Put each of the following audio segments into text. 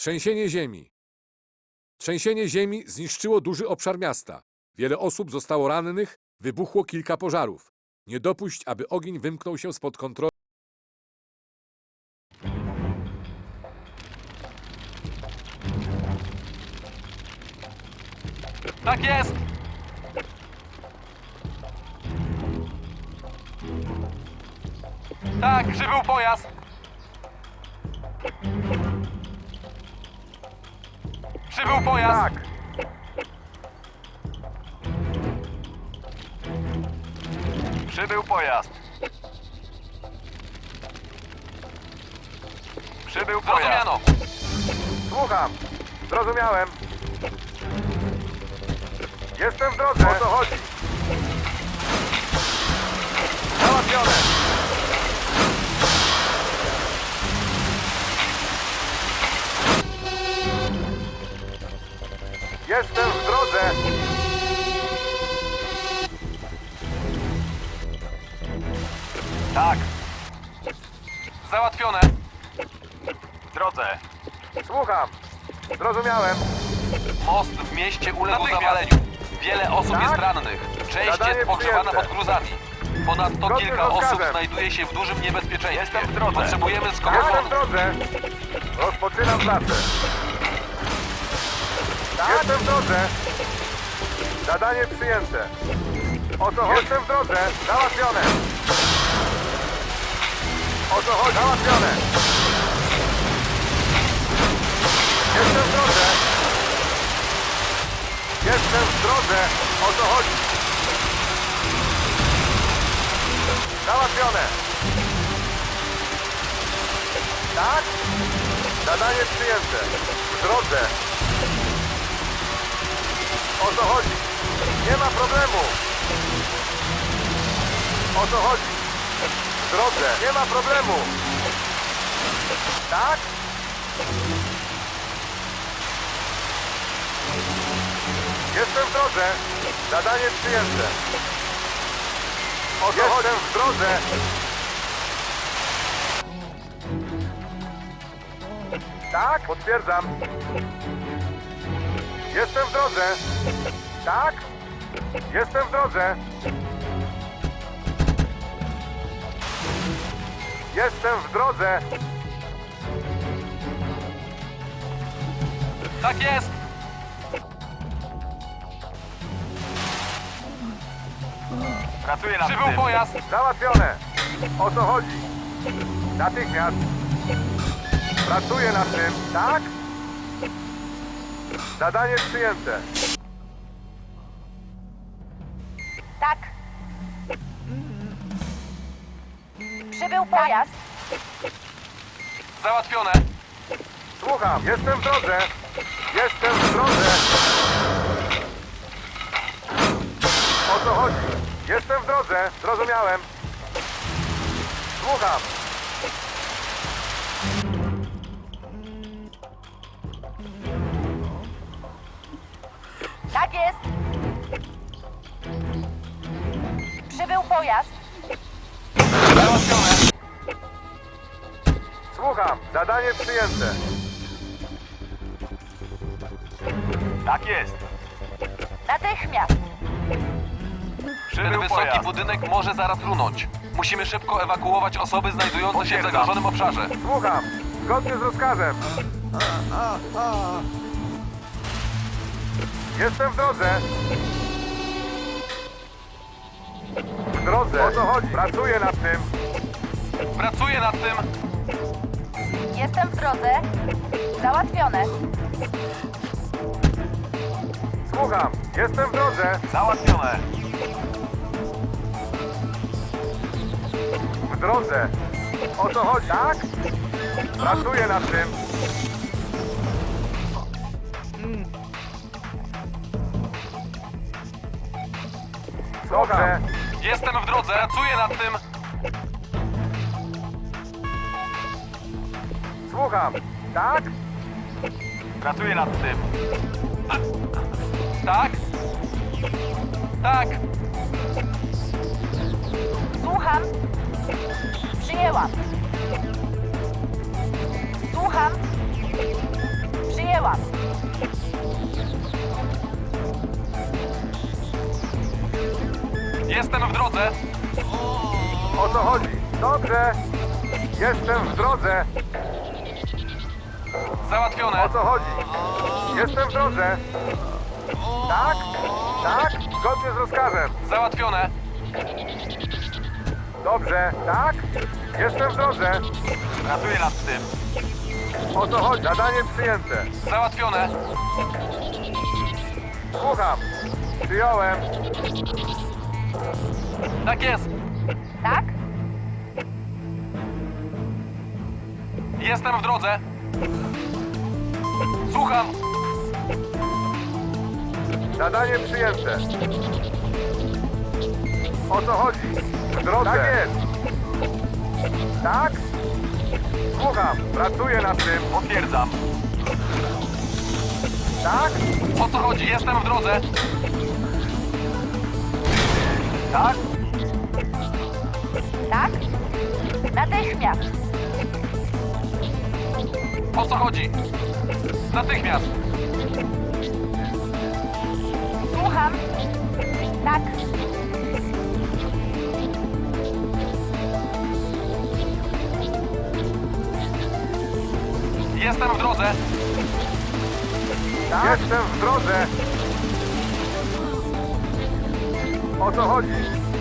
Trzęsienie ziemi. Trzęsienie ziemi zniszczyło duży obszar miasta. Wiele osób zostało rannych, wybuchło kilka pożarów. Nie dopuść, aby ogień wymknął się spod kontroli. Tak jest! Tak, przybył pojazd! Przybył pojazd! Tak. Przybył pojazd! Przybył pojazd! Zrozumiano! Słucham. Zrozumiałem. Jestem w drodze. O co chodzi? Załatwione. Jestem w drodze. Tak! Załatwione! W drodze! Słucham. Zrozumiałem. Most w mieście uległ Natychmiast. zawaleniu. Wiele osób Tak? jest rannych. Część Zadanie jest pogrzewana przyjęte. pod gruzami. Ponadto Zgodnie kilka osób znajduje się w dużym niebezpieczeństwie. Jestem w drodze. Potrzebujemy Jestem w drodze. Rozpoczynam pracę. Jestem w drodze. Zadanie przyjęte. O co? Jestem w drodze. Załatwione. O co chodzi? Załatwione. Jestem w drodze. Jestem w drodze. O co chodzi? Załatwione. Tak? Zadanie przyjęte. W drodze. O co chodzi? Nie ma problemu. O co chodzi? W drodze. Nie ma problemu. Tak? Jestem w drodze. Zadanie przyjęte. O co chodzi? Jestem w drodze. Tak? Potwierdzam. Jestem w drodze. Tak? Jestem w drodze. Jestem w drodze. Tak jest! Pracuję nad Przybył pojazd! Załatwione. O co chodzi? Natychmiast. Pracuję nad tym. Tak? Zadanie przyjęte. Tak. Przybył pojazd. Załatwione! Słucham. Jestem w drodze. Jestem w drodze. O co chodzi? Jestem w drodze. Zrozumiałem. Słucham. Tak jest. Przybył pojazd. Załatwione! Słucham. Zadanie przyjęte. Tak jest! Natychmiast. Ten wysoki budynek może zaraz runąć. Musimy szybko ewakuować osoby znajdujące się w zagrożonym obszarze. Słucham. Zgodnie z rozkazem. Jestem w drodze. W drodze. O co chodzi? Pracuję nad tym. Pracuję nad tym! Jestem w drodze. Załatwione. Słucham. Jestem w drodze. Załatwione! W drodze. O co chodzi? Tak? Pracuję nad tym. Słucham. Jestem w drodze, pracuję nad tym! Słucham. Tak? Pracuję nad tym. Tak? Tak! Słucham. Przyjęłam. Słucham. Przyjęłam. Jestem w drodze. O co chodzi? Dobrze. Jestem w drodze. Załatwione. O co chodzi? Jestem w drodze. Tak? Tak? Zgodnie z rozkazem. Załatwione. Dobrze. Tak? Jestem w drodze. Pracuję nad tym. O co chodzi? Zadanie przyjęte. Załatwione. Słucham. Przyjąłem. Tak jest. Tak? Jestem w drodze. Słucham. Zadanie przyjęte. O co chodzi? W drodze. Tak jest. Tak? Słucham. Pracuję nad tym. Potwierdzam. Tak? O co chodzi? Jestem w drodze. Tak? Tak? Natychmiast. O co chodzi? Natychmiast. Słucham. Tak. Jestem w drodze. Tak? Jestem w drodze. O co chodzi?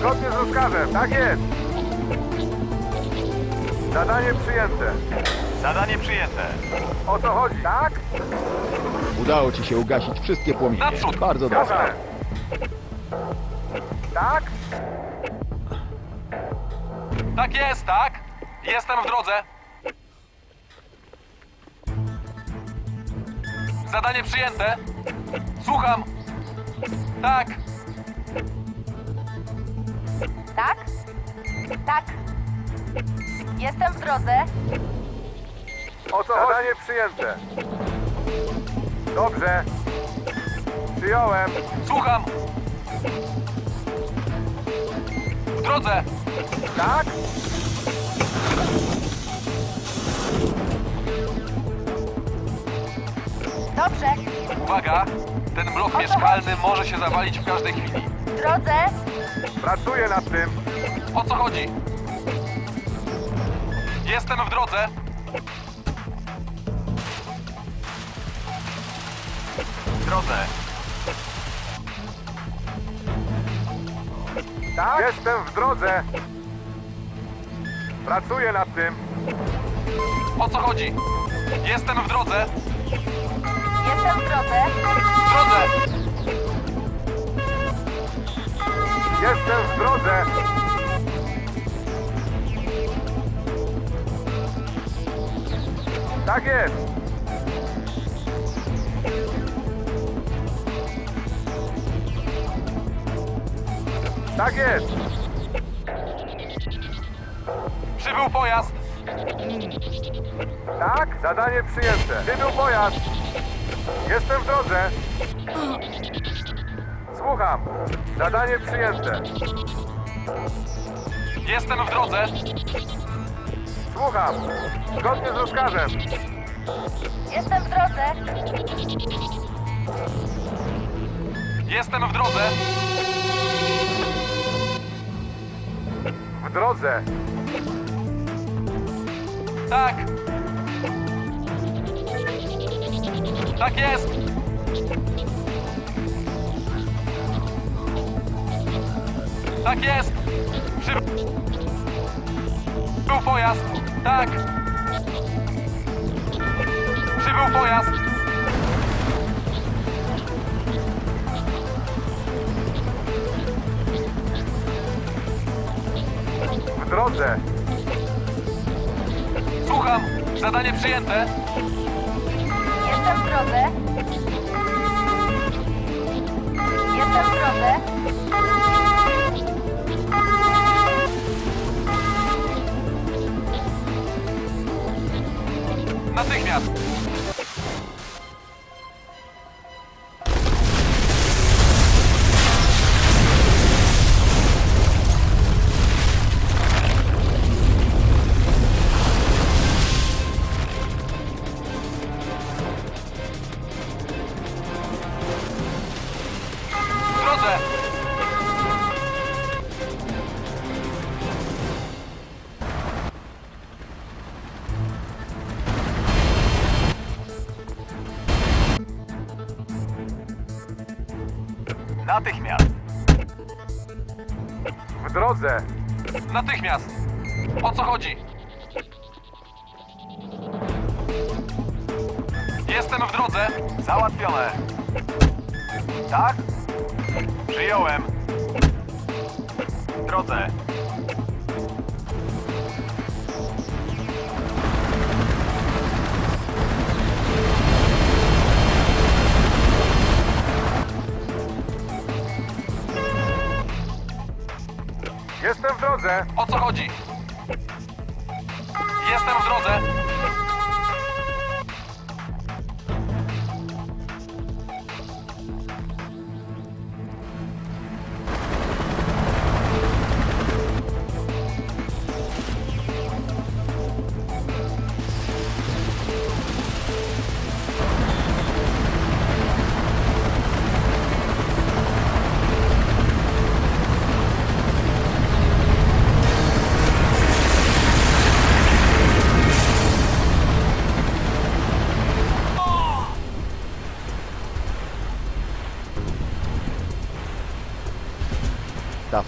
Zgodnie z rozkazem. Tak jest. Zadanie przyjęte. Zadanie przyjęte. O co chodzi? Tak? Udało ci się ugasić wszystkie płomienie. Naprzód. Bardzo dobrze. Jasne. Tak? Tak jest, tak? Jestem w drodze. Zadanie przyjęte. Słucham. Tak. Tak? Tak. Jestem w drodze. O co? Zadanie przyjęte. Dobrze. Przyjąłem. Słucham. W drodze. Tak? Dobrze. Uwaga. Ten blok mieszkalny może się zawalić w każdej chwili. W drodze. Pracuję nad tym. O co chodzi? Jestem w drodze. W drodze. Tak? Jestem w drodze. Pracuję nad tym. O co chodzi? Jestem w drodze. Jestem w drodze. W drodze. Jestem w drodze. Tak jest. Tak jest. Przybył pojazd. Tak? Zadanie przyjęte. Przybył pojazd. Jestem w drodze. Słucham. Zadanie przyjęte. Jestem w drodze. Słucham. Zgodnie z rozkazem. Jestem w drodze. Jestem w drodze. W drodze. Tak. Tak jest. Tak jest. Przybył pojazd. Tak. Przybył pojazd. W drodze. Słucham. Zadanie przyjęte. Jestem w drodze. Natychmiast! W drodze! Natychmiast! O co chodzi? Jestem w drodze! Załatwione! Tak? Przyjąłem! W drodze! Jestem w drodze. O co chodzi? Jestem w drodze!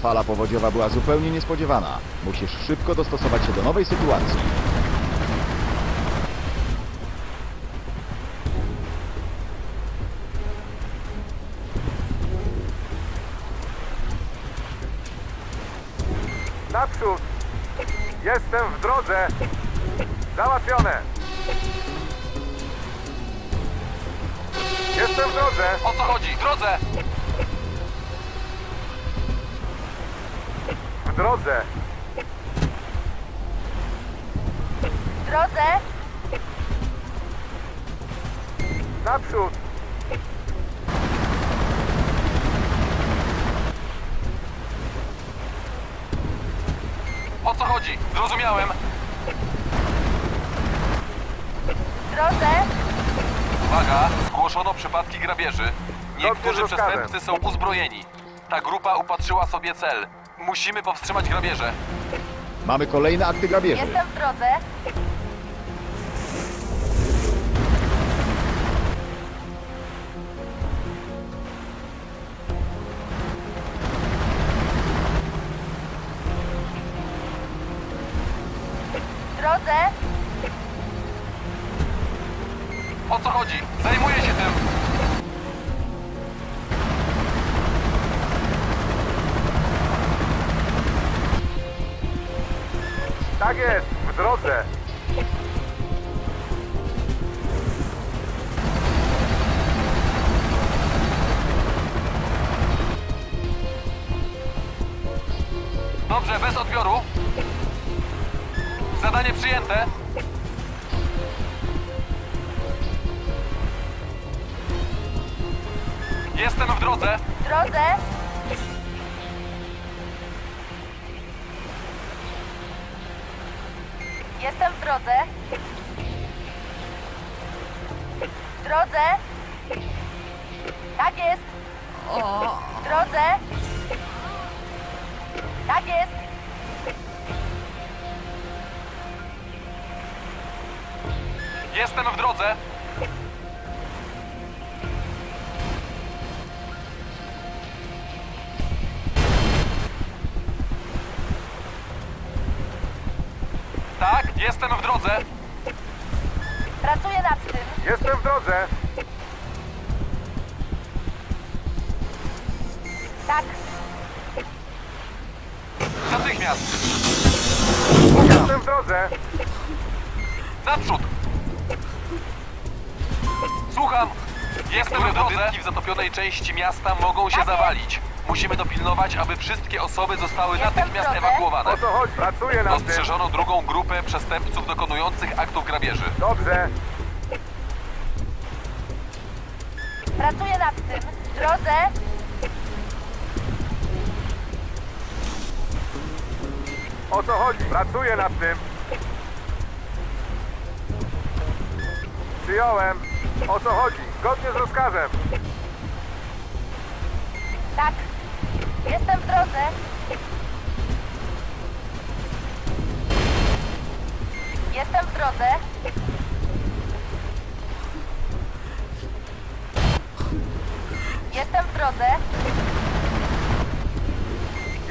Fala powodziowa była zupełnie niespodziewana. Musisz szybko dostosować się do nowej sytuacji. Naprzód! Jestem w drodze! Załatwione! Jestem w drodze! O co chodzi? W drodze! Drodze! W drodze. Naprzód! O co chodzi? Zrozumiałem! W drodze. Uwaga! Zgłoszono przypadki grabieży. Niektórzy przestępcy są uzbrojeni. Ta grupa upatrzyła sobie cel. Musimy powstrzymać grabieże. Mamy kolejne akty grabieży. Jestem w drodze. Jest! W drodze! Drodze. Tak jest. W drodze. Tak jest. Jestem w drodze. Tak, jestem w drodze. Pracuję nad tym. Jestem w drodze! Tak. Natychmiast. Jestem w drodze! Naprzód! Słucham! Jestem w drodze. W zatopionej części miasta mogą się Tak zawalić. Musimy dopilnować, aby wszystkie osoby zostały natychmiast ewakuowane. O co chodzi? Pracuję nad tym! Dostrzeżono drugą grupę przestępców dokonujących aktów grabieży. Dobrze! Pracuję nad tym. W drodze. O co chodzi? Pracuję nad tym! Przyjąłem! O co chodzi? Zgodnie z rozkazem! Tak. Jestem w drodze. Jestem w drodze.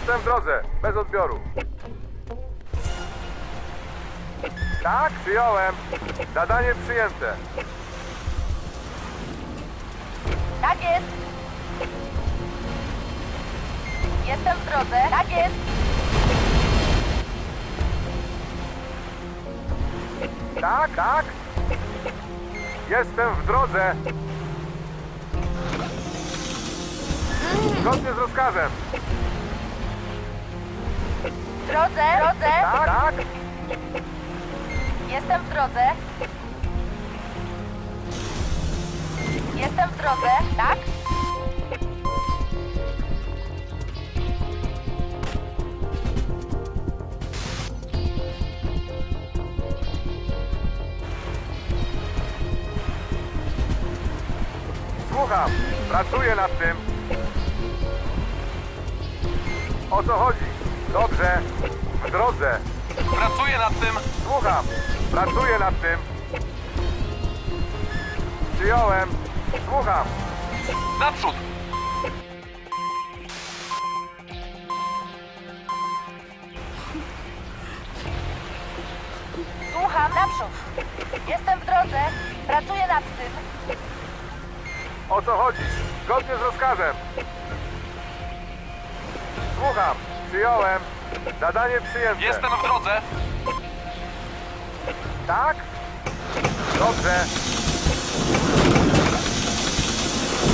Jestem w drodze. Bez odbioru. Tak, przyjąłem. Zadanie przyjęte. Tak jest. Jestem w drodze. Tak jest. Tak, tak. Jestem w drodze. Zgodnie z rozkazem. Drodze. W drodze. Tak, tak. Jestem w drodze. Jestem w drodze. Tak? Słucham. Pracuję nad tym. O co chodzi? Dobrze. W drodze. Pracuję nad tym. Słucham. Pracuję nad tym. Przyjąłem. Słucham. Naprzód. Słucham. Naprzód. Jestem w drodze. Pracuję nad tym. O co chodzi? Zgodnie z rozkazem. Słucham. Przyjąłem. Zadanie przyjęte. Jestem w drodze. Tak? Dobrze.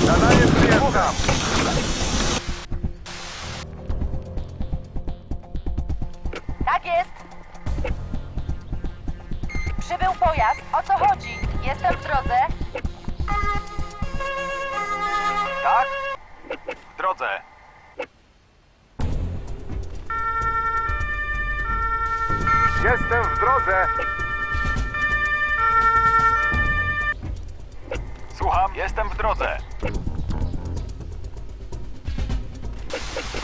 Zadanie przyjęte. Tak jest. Przybył pojazd. O co chodzi? Jestem w drodze. Tak? W drodze. Jestem w drodze. Słucham, jestem w drodze.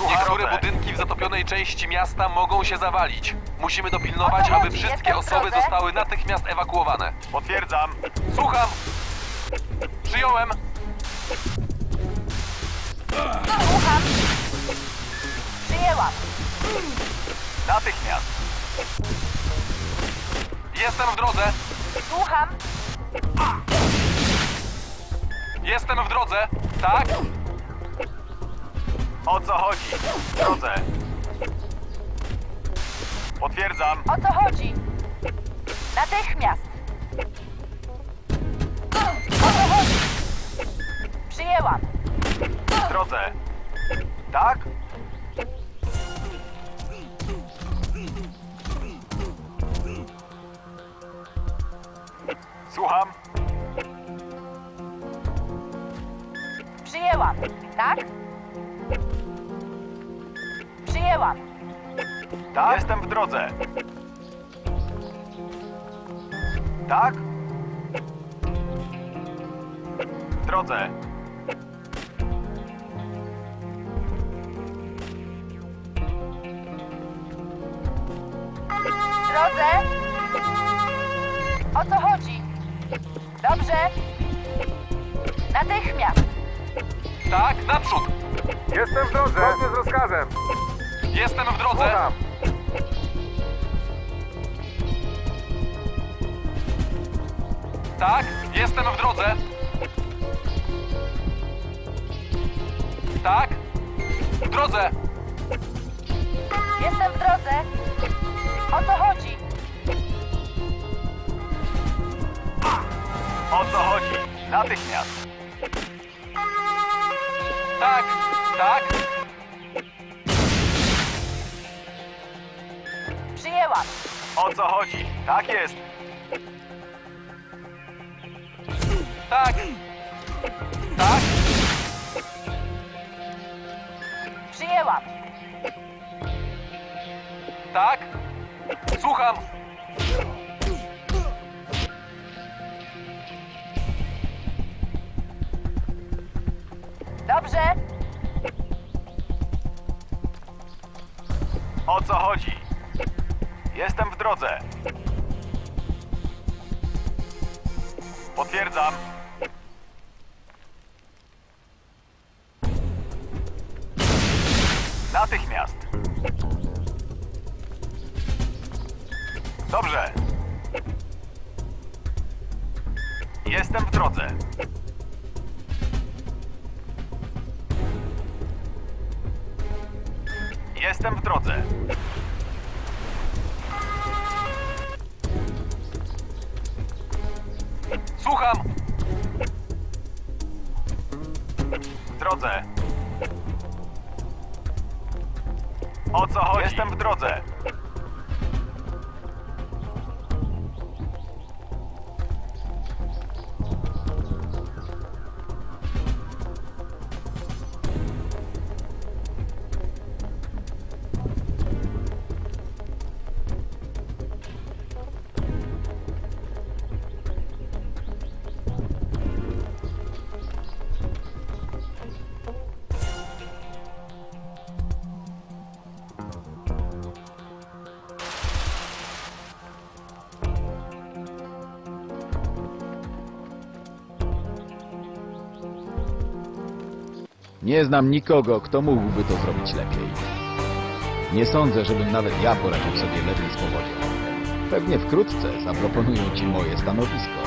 Niektóre budynki w zatopionej części miasta mogą się zawalić. Musimy dopilnować, aby wszystkie osoby zostały natychmiast ewakuowane. Potwierdzam. Słucham. Przyjąłem. Słucham. Przyjęłam. Natychmiast. Jestem w drodze. Słucham. Jestem w drodze. Tak? O co chodzi? W drodze. Potwierdzam. O co chodzi? Natychmiast. O co chodzi? Przyjęłam. W drodze. Tak? Słucham. Przyjęłam. Tak? Przyjęłam. Tak? Jestem w drodze. Tak? W drodze. Natychmiast. Tak, naprzód. Jestem w drodze. Zgodnie z rozkazem. Jestem w drodze. Słucham. Tak, jestem w drodze. Tak? W drodze. Jestem w drodze. O co chodzi? O co chodzi? Natychmiast. Tak, tak. Przyjęłam. O co chodzi? Tak jest. Tak. Tak. Przyjęłam. Tak. Słucham. Dobrze. O co chodzi? Jestem w drodze. Potwierdzam. Słucham. W drodze. O co chodzi? Jestem w drodze. Nie znam nikogo, kto mógłby to zrobić lepiej. Nie sądzę, żebym nawet ja poradził sobie lepiej z powodzią. Pewnie wkrótce zaproponują ci moje stanowisko.